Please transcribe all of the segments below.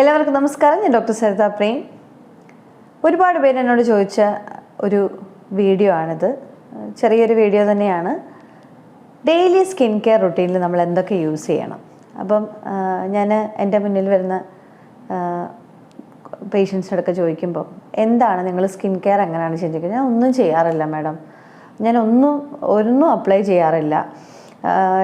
എല്ലാവർക്കും നമസ്കാരം. ഞാൻ ഡോക്ടർ സരിത പ്രേം. ഒരുപാട് പേര് എന്നോട് ചോദിച്ച ഒരു വീഡിയോ ആണിത്. ചെറിയൊരു വീഡിയോ തന്നെയാണ്. ഡെയിലി സ്കിൻ കെയർ റുട്ടീനിൽ നമ്മൾ എന്തൊക്കെ യൂസ് ചെയ്യണം? അപ്പം ഞാൻ എന്റെ മുന്നിൽ വരുന്ന പേഷ്യൻസിനോടൊക്കെ ചോദിക്കുമ്പോൾ എന്താണ് നിങ്ങൾ സ്കിൻ കെയർ എങ്ങനെയാണ് ചിന്തിക്കുന്നത്? ഞാൻ ഒന്നും ചെയ്യാറില്ല മാഡം. ഞാൻ ഒന്നും ഒന്നും അപ്ലൈ ചെയ്യാറില്ല.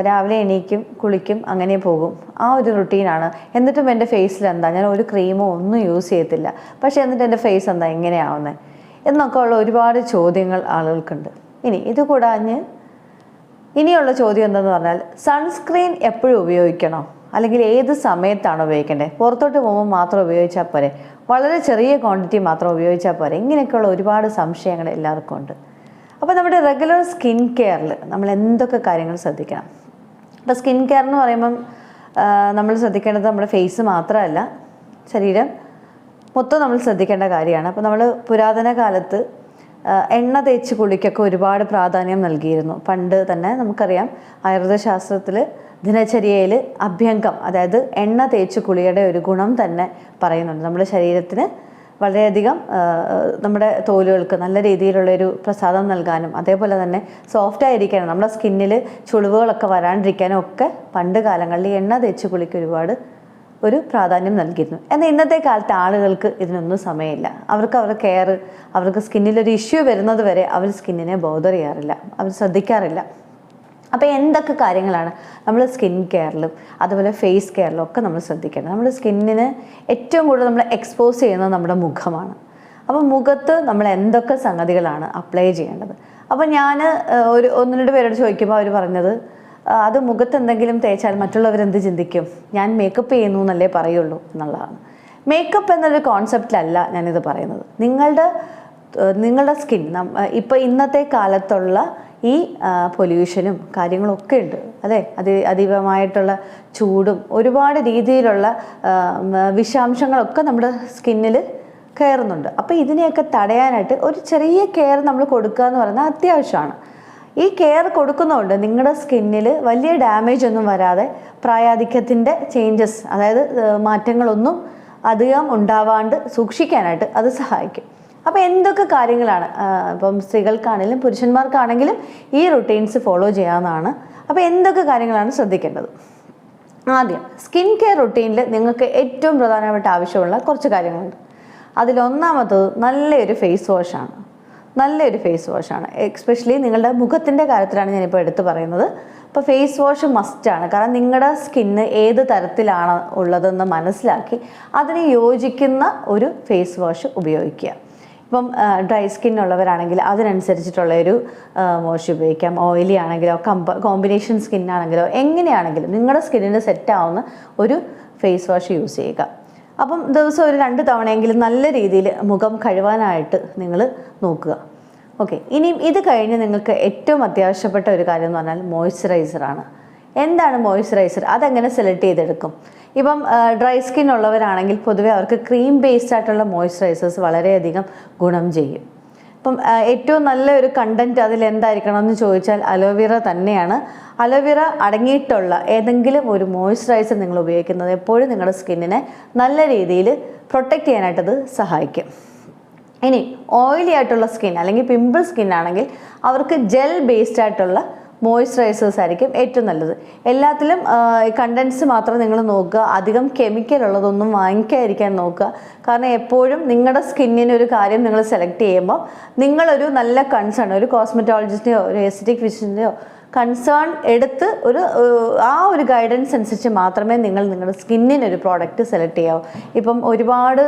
രാവിലെ എണീക്കും കുളിക്കും അങ്ങനെ പോകും. ആ ഒരു റുട്ടീനാണ് എന്നിട്ടും എന്റെ ഫേസിൽ എന്താ ഞാൻ ഒരു ക്രീമോ ഒന്നും യൂസ് ചെയ്യത്തില്ല. പക്ഷേ എന്നിട്ട് എന്റെ ഫേസ് എന്താ ഇങ്ങനെയാവുന്നത് എന്നൊക്കെ ഉള്ള ഒരുപാട് ചോദ്യങ്ങൾ ആളുകൾക്കുണ്ട്. ഇനി ഇത് കൂടാഞ്ഞ് ഇനിയുള്ള ചോദ്യം എന്തെന്ന് പറഞ്ഞാൽ സൺസ്ക്രീൻ എപ്പോഴും ഉപയോഗിക്കണോ? അല്ലെങ്കിൽ ഏത് സമയത്താണ് ഉപയോഗിക്കേണ്ടത് പുറത്തോട്ട് പോകുമ്പോൾ മാത്രം ഉപയോഗിച്ചാൽ പോരെ? വളരെ ചെറിയ ക്വാണ്ടിറ്റി മാത്രം ഉപയോഗിച്ചാൽ പോരെ? ഇങ്ങനെയൊക്കെയുള്ള ഒരുപാട് സംശയങ്ങൾ എല്ലാവർക്കും ഉണ്ട്. അപ്പോൾ നമ്മുടെ റെഗുലർ സ്കിൻ കെയറിൽ നമ്മൾ എന്തൊക്കെ കാര്യങ്ങൾ ശ്രദ്ധിക്കണം? അപ്പോൾ സ്കിൻ കെയർ എന്ന് പറയുമ്പം നമ്മൾ ശ്രദ്ധിക്കേണ്ടത് നമ്മുടെ ഫേസ് മാത്രമല്ല ശരീരം മൊത്തം നമ്മൾ ശ്രദ്ധിക്കേണ്ട കാര്യമാണ്. അപ്പോൾ നമ്മൾ പുരാതന കാലത്ത് എണ്ണ തേച്ച് കുളിക്കൊക്കെ ഒരുപാട് പ്രാധാന്യം നൽകിയിരുന്നു. പണ്ട് തന്നെ നമുക്കറിയാം ആയുർവേദ ശാസ്ത്രത്തിൽ ദിനചര്യയിൽ അഭ്യംഗം അതായത് എണ്ണ തേച്ച് കുളിയുടെ ഒരു ഗുണം തന്നെ പറയുന്നുണ്ട്. നമ്മുടെ ശരീരത്തിന് വളരെയധികം നമ്മുടെ തോലുകൾക്ക് നല്ല രീതിയിലുള്ളൊരു പ്രസാദം നൽകാനും അതേപോലെ തന്നെ സോഫ്റ്റ് ആയിരിക്കാനും നമ്മുടെ സ്കിന്നിൽ ചുളിവുകളൊക്കെ വരാണ്ടിരിക്കാനും ഒക്കെ പണ്ട് കാലങ്ങളിൽ എണ്ണ തേച്ച് കുളിക്ക് ഒരുപാട് ഒരു പ്രാധാന്യം നൽകിയിരുന്നു. എന്നാൽ ഇന്നത്തെ കാലത്ത് ആളുകൾക്ക് ഇതിനൊന്നും സമയമില്ല. അവർക്ക് അവരുടെ കെയർ അവർക്ക് സ്കിന്നിലൊരു ഇഷ്യൂ വരുന്നത് വരെ അവർ സ്കിന്നിനെ ബോധർ ചെയ്യാറില്ല. അവർ ശ്രദ്ധിക്കാറില്ല. അപ്പോൾ എന്തൊക്കെ കാര്യങ്ങളാണ്? നമ്മൾ സ്കിൻ കെയറിലും അതുപോലെ ഫേസ് കെയറിലും ഒക്കെ നമ്മൾ ശ്രദ്ധിക്കേണ്ടത്. നമ്മുടെ സ്കിന്നിന് ഏറ്റവും കൂടുതൽ നമ്മൾ എക്സ്പോസ് ചെയ്യുന്നത് നമ്മുടെ മുഖമാണ്. അപ്പോൾ മുഖത്ത് നമ്മൾ എന്തൊക്കെ സംഗതികളാണ് അപ്ലൈ ചെയ്യേണ്ടത്? അപ്പോൾ ഞാൻ ഒരു ഒന്ന് രണ്ട് പേരോട് ചോദിക്കുമ്പോൾ അവർ പറഞ്ഞത് അത് മുഖത്ത് എന്തെങ്കിലും തേച്ചാൽ മറ്റുള്ളവരെന്ത് ചിന്തിക്കും? ഞാൻ മേക്കപ്പ് ചെയ്യുന്നു എന്നല്ലേ പറയുള്ളൂ എന്നുള്ളതാണ്. മേക്കപ്പ് എന്നൊരു കോൺസെപ്റ്റിലല്ല ഞാനിത് പറയുന്നത്. നിങ്ങളുടെ നിങ്ങളുടെ സ്കിൻ ഇപ്പോൾ ഇന്നത്തെ കാലത്തുള്ള ഈ പൊല്യൂഷനും കാര്യങ്ങളൊക്കെ ഉണ്ട്. അതെ അതി അതീവമായിട്ടുള്ള ചൂടും ഒരുപാട് രീതിയിലുള്ള വിഷാംശങ്ങളൊക്കെ നമ്മുടെ സ്കിന്നിൽ കയറുന്നുണ്ട്. അപ്പോൾ ഇതിനെയൊക്കെ തടയാനായിട്ട് ഒരു ചെറിയ കെയർ നമ്മൾ കൊടുക്കുക എന്ന് പറയുന്നത് അത്യാവശ്യമാണ്. ഈ കെയർ കൊടുക്കുന്നതുകൊണ്ട് നിങ്ങളുടെ സ്കിന്നിൽ വലിയ ഡാമേജ് ഒന്നും വരാതെ പ്രായാധിക്യത്തിന്റെ ചേഞ്ചസ് അതായത് മാറ്റങ്ങളൊന്നും അധികം ഉണ്ടാവാണ്ട് സൂക്ഷിക്കാനായിട്ട് അത് സഹായിക്കും. അപ്പോൾ എന്തൊക്കെ കാര്യങ്ങളാണ്? ഇപ്പം സ്ത്രീകൾക്കാണെങ്കിലും പുരുഷന്മാർക്കാണെങ്കിലും ഈ റുട്ടീൻസ് ഫോളോ ചെയ്യാവുന്നതാണ്. അപ്പോൾ എന്തൊക്കെ കാര്യങ്ങളാണ് ശ്രദ്ധിക്കേണ്ടത്? ആദ്യം സ്കിൻ കെയർ റുട്ടീനിൽ നിങ്ങൾക്ക് ഏറ്റവും പ്രധാനമായിട്ട് ആവശ്യമുള്ള കുറച്ച് കാര്യങ്ങളുണ്ട്. അതിലൊന്നാമത്തത് നല്ലൊരു ഫേസ് വാഷാണ് നല്ലൊരു ഫേസ് വാഷാണ് എക്സ്പെഷ്യലി നിങ്ങളുടെ മുഖത്തിന്റെ കാര്യത്തിലാണ് ഞാനിപ്പോൾ എടുത്തു പറയുന്നത്. അപ്പോൾ ഫേസ് വാഷ് മസ്റ്റാണ് കാരണം നിങ്ങളുടെ സ്കിന്ന് ഏത് തരത്തിലാണ് ഉള്ളതെന്ന് മനസ്സിലാക്കി അതിന് യോജിക്കുന്ന ഒരു ഫേസ് വാഷ് ഉപയോഗിക്കുക. ഇപ്പം ഡ്രൈ സ്കിൻ ഉള്ളവരാണെങ്കിൽ അതിനനുസരിച്ചിട്ടുള്ള ഒരു മോശം ഉപയോഗിക്കാം. ഓയിലി ആണെങ്കിലോ കമ്പ കോമ്പിനേഷൻ സ്കിൻ ആണെങ്കിലോ എങ്ങനെയാണെങ്കിലും നിങ്ങളുടെ സ്കിന്നിന് സെറ്റ് ആവുന്ന ഒരു ഫേസ് വാഷ് യൂസ് ചെയ്യുക. അപ്പം ദിവസം ഒരു രണ്ട് തവണയെങ്കിലും നല്ല രീതിയിൽ മുഖം കഴുവാനായിട്ട് നിങ്ങൾ നോക്കുക. ഓക്കെ. ഇനിയും ഇത് കഴിഞ്ഞ് നിങ്ങൾക്ക് ഏറ്റവും അത്യാവശ്യപ്പെട്ട ഒരു കാര്യം എന്ന് പറഞ്ഞാൽ മോയ്സ്ചറൈസറാണ്. എന്താണ് മോയ്സ്ചറൈസർ അതെങ്ങനെ സെലക്ട് ചെയ്തെടുക്കും? ഇപ്പം ഡ്രൈ സ്കിൻ ഉള്ളവരാണെങ്കിൽ പൊതുവേ അവർക്ക് ക്രീം ബേസ്ഡ് ആയിട്ടുള്ള മോയ്സ്ചറൈസേഴ്സ് വളരെയധികം ഗുണം ചെയ്യും. ഇപ്പം ഏറ്റവും നല്ല ഒരു കണ്ടന്റ് അതിൽ എന്തായിരിക്കണം എന്ന് ചോദിച്ചാൽ അലോവേറ തന്നെയാണ്. അലോവേറ അടങ്ങിയിട്ടുള്ള ഏതെങ്കിലും ഒരു മോയ്സ്ചറൈസർ നിങ്ങൾ ഉപയോഗിക്കുന്നത് എപ്പോഴും നിങ്ങളുടെ സ്കിന്നിനെ നല്ല രീതിയിൽ പ്രൊട്ടക്റ്റ് ചെയ്യാനായിട്ടത് സഹായിക്കും. ഇനി ഓയിലി ആയിട്ടുള്ള സ്കിൻ അല്ലെങ്കിൽ പിമ്പിൾ സ്കിൻ ആണെങ്കിൽ അവർക്ക് ജെൽ ബേസ്ഡ് ആയിട്ടുള്ള മോയ്സ്ചറൈസേഴ്സ് ആയിരിക്കും ഏറ്റവും നല്ലത്. എല്ലാത്തിലും കണ്ടൻസ് മാത്രം നിങ്ങൾ നോക്കുക. അധികം കെമിക്കൽ ഉള്ളതൊന്നും വാങ്ങിക്കാതിരിക്കാൻ നോക്കുക. കാരണം എപ്പോഴും നിങ്ങളുടെ സ്കിന്നിന് ഒരു കാര്യം നിങ്ങൾ സെലക്ട് ചെയ്യുമ്പോൾ നിങ്ങളൊരു നല്ല കൺസേൺ ഒരു കോസ്മെറ്റോളജിസ്റ്റിന്റെയോ ഒരു എസ്റ്റിക് ഫിഷിന്റെയോ കൺസേൺ എടുത്ത് ഒരു ആ ഒരു ഗൈഡൻസ് അനുസരിച്ച് മാത്രമേ നിങ്ങൾ നിങ്ങളുടെ സ്കിന്നിന് ഒരു പ്രോഡക്റ്റ് സെലക്ട് ചെയ്യാവൂ. ഇപ്പം ഒരുപാട്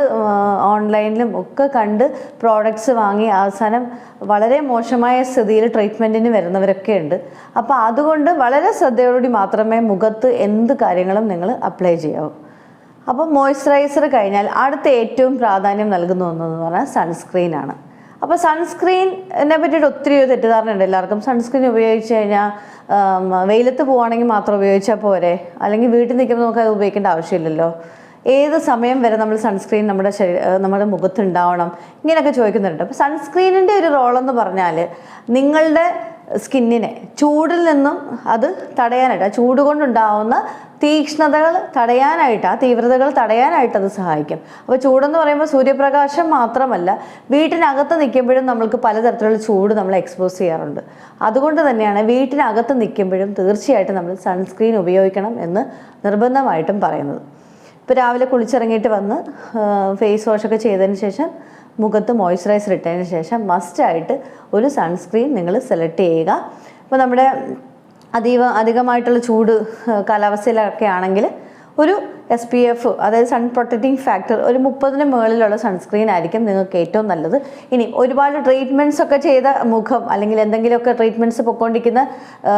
ഓൺലൈനിലും ഒക്കെ കണ്ട് പ്രോഡക്ട്സ് വാങ്ങി അവസാനം വളരെ മോശമായ സ്ഥിതിയിൽ ട്രീറ്റ്മെന്റിന് വരുന്നവരൊക്കെ ഉണ്ട്. അപ്പോൾ അതുകൊണ്ട് വളരെ ശ്രദ്ധയോടുകൂടി മാത്രമേ മുഖത്ത് എന്ത് കാര്യങ്ങളും നിങ്ങൾ അപ്ലൈ ചെയ്യാവൂ. അപ്പോൾ മോയ്സ്ചറൈസർ കഴിഞ്ഞാൽ അടുത്ത ഏറ്റവും പ്രാധാന്യം നൽകുന്ന ഒന്നെന്ന് പറഞ്ഞാൽ സൺസ്ക്രീനാണ് അപ്പോൾ സൺസ്ക്രീനെ പറ്റിയിട്ട് ഒത്തിരി ഒരു തെറ്റിദ്ധാരണയുണ്ട് എല്ലാവർക്കും. സൺസ്ക്രീൻ ഉപയോഗിച്ച് കഴിഞ്ഞാൽ വെയിലത്ത് പോവുകയാണെങ്കിൽ മാത്രം ഉപയോഗിച്ചാൽ പോരെ? അല്ലെങ്കിൽ വീട്ടിൽ നിൽക്കുമ്പോൾ നമുക്ക് അത് ഉപയോഗിക്കേണ്ട ആവശ്യമില്ലല്ലോ? ഏത് സമയം വരെ നമ്മൾ സൺസ്ക്രീൻ നമ്മുടെ ശരീര നമ്മുടെ മുഖത്ത് ഉണ്ടാവണം ഇങ്ങനെയൊക്കെ ചോദിക്കുന്നുണ്ട്. അപ്പോൾ സൺസ്ക്രീനിന്റെ ഒരു റോളെന്ന് പറഞ്ഞാൽ നിങ്ങളുടെ സ്കിന്നിനെ. ചൂടിൽ നിന്നും അത് തടയാനായിട്ട് ചൂട് കൊണ്ടുണ്ടാവുന്ന തീക്ഷ്ണതകൾ തടയാനായിട്ട് ആ തീവ്രതകൾ തടയാനായിട്ട് അത് സഹായിക്കും. അപ്പോൾ ചൂടെന്ന് പറയുമ്പോൾ സൂര്യപ്രകാശം മാത്രമല്ല വീട്ടിനകത്ത് നിൽക്കുമ്പോഴും നമ്മൾക്ക് പലതരത്തിലുള്ള ചൂട് നമ്മൾ എക്സ്പോസ് ചെയ്യാറുണ്ട്. അതുകൊണ്ട് തന്നെയാണ് വീട്ടിനകത്ത് നിൽക്കുമ്പോഴും തീർച്ചയായിട്ടും നമ്മൾ സൺസ്ക്രീൻ ഉപയോഗിക്കണം എന്ന് നിർബന്ധമായിട്ടും പറയുന്നത്. ഇപ്പോൾ രാവിലെ കുളിച്ചിറങ്ങിയിട്ട് വന്ന് ഫേസ് വാഷൊക്കെ ചെയ്തതിന് ശേഷം മുഖത്ത് മോയ്സ്ചറൈസർ ഇട്ടതിന് ശേഷം മസ്റ്റായിട്ട് ഒരു സൺസ്ക്രീൻ നിങ്ങൾ സെലക്ട് ചെയ്യുക. അപ്പോൾ നമ്മുടെ അതീവ അധികമായിട്ടുള്ള ചൂട് കാലാവസ്ഥയിലൊക്കെ ആണെങ്കിൽ ഒരു എസ് പി എഫ് അതായത് സൺ പ്രൊട്ടക്റ്റിംഗ് ഫാക്ടർ ഒരു മുപ്പതിന് മുകളിലുള്ള സൺസ്ക്രീൻ ആയിരിക്കും നിങ്ങൾക്ക് ഏറ്റവും നല്ലത്. ഇനി ഒരുപാട് ട്രീറ്റ്മെന്റ്സ് ഒക്കെ ചെയ്ത മുഖം അല്ലെങ്കിൽ എന്തെങ്കിലുമൊക്കെ ട്രീറ്റ്മെന്റ്സ് ആ,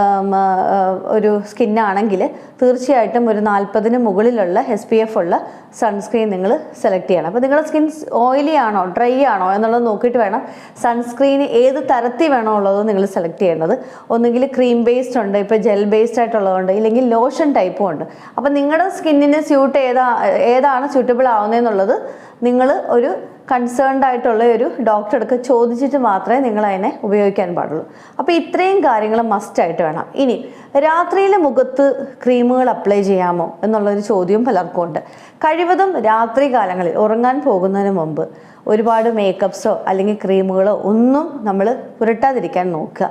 ഒരു സ്കിന്നാണെങ്കിൽ തീർച്ചയായിട്ടും ഒരു നാൽപ്പതിന് മുകളിലുള്ള എസ് പി എഫ് ഉള്ള സൺസ്ക്രീൻ നിങ്ങൾ സെലക്ട് ചെയ്യണം. അപ്പോൾ നിങ്ങളുടെ സ്കിൻ ഓയിലി ആണോ ഡ്രൈ ആണോ എന്നുള്ളത് നോക്കിയിട്ട് വേണം സൺസ്ക്രീൻ ഏത് തരത്തിൽ വേണോ ഉള്ളത് നിങ്ങൾ സെലക്ട് ചെയ്യേണ്ടത്. ഒന്നുകിൽ ക്രീം ബേസ്ഡ് ഉണ്ട് ഇപ്പോൾ ജെൽ ബേസ്ഡ് ആയിട്ടുള്ളതുണ്ട് ഇല്ലെങ്കിൽ ലോഷൻ ടൈപ്പും ഉണ്ട്. അപ്പോൾ നിങ്ങളുടെ സ്കിന്നിന് സ്യൂട്ട് ഏതാ ഏതാണ് സ്യൂട്ടബിൾ ആവുന്നതെന്നുള്ളത് നിങ്ങൾ ഒരു കൺസേൺഡ് ആയിട്ടുള്ള ഒരു ഡോക്ടറെ അടുക്ക് ചോദിച്ചിട്ട് മാത്രമേ നിങ്ങൾ അതിനെ ഉപയോഗിക്കാൻ പാടുള്ളൂ. അപ്പോൾ ഇത്രയും കാര്യങ്ങൾ മസ്റ്റായിട്ട് വേണം. ഇനി രാത്രിയിൽ മുഖത്ത് ക്രീമുകൾ അപ്ലൈ ചെയ്യാമോ എന്നുള്ളൊരു ചോദ്യം പലർക്കും ഉണ്ട് കഴിവതും രാത്രി കാലങ്ങളിൽ ഉറങ്ങാൻ പോകുന്നതിന് മുമ്പ് ഒരുപാട് മേക്കപ്സോ അല്ലെങ്കിൽ ക്രീമുകളോ ഒന്നും നമ്മൾ പുരട്ടാതിരിക്കാൻ നോക്കുക.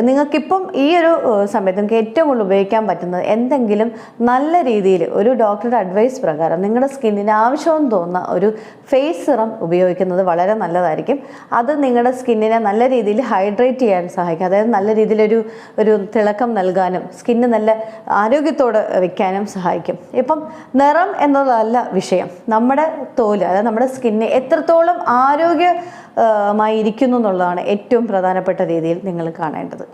നിങ്ങൾക്കിപ്പം ഈ ഒരു സമയത്ത് നിങ്ങൾക്ക് ഏറ്റവും കൂടുതൽ ഉപയോഗിക്കാൻ പറ്റുന്നത് എന്തെങ്കിലും നല്ല രീതിയിൽ ഒരു ഡോക്ടറുടെ അഡ്വൈസ് പ്രകാരം നിങ്ങളുടെ സ്കിന്നിന് ആവശ്യമെന്ന് തോന്നുന്ന ഒരു ഫേസ് സിറം ഉപയോഗിക്കുന്നത് വളരെ നല്ലതായിരിക്കും. അത് നിങ്ങളുടെ സ്കിന്നിനെ നല്ല രീതിയിൽ ഹൈഡ്രേറ്റ് ചെയ്യാൻ സഹായിക്കും. അതായത് നല്ല രീതിയിലൊരു ഒരു തിളക്കം നൽകാനും സ്കിന്ന് നല്ല ആരോഗ്യത്തോടെ വയ്ക്കാനും സഹായിക്കും. ഇപ്പം നിറം എന്നതല്ല വിഷയം. നമ്മുടെ തോൽ അതായത് നമ്മുടെ സ്കിന്ന് എത്രത്തോളം ആരോഗ്യ മായിരിക്കുന്നു എന്നുള്ളതാണ് ഏറ്റവും പ്രധാനപ്പെട്ട രീതിയിൽ നിങ്ങൾ കാണേണ്ടത്. വേണ്ടത്.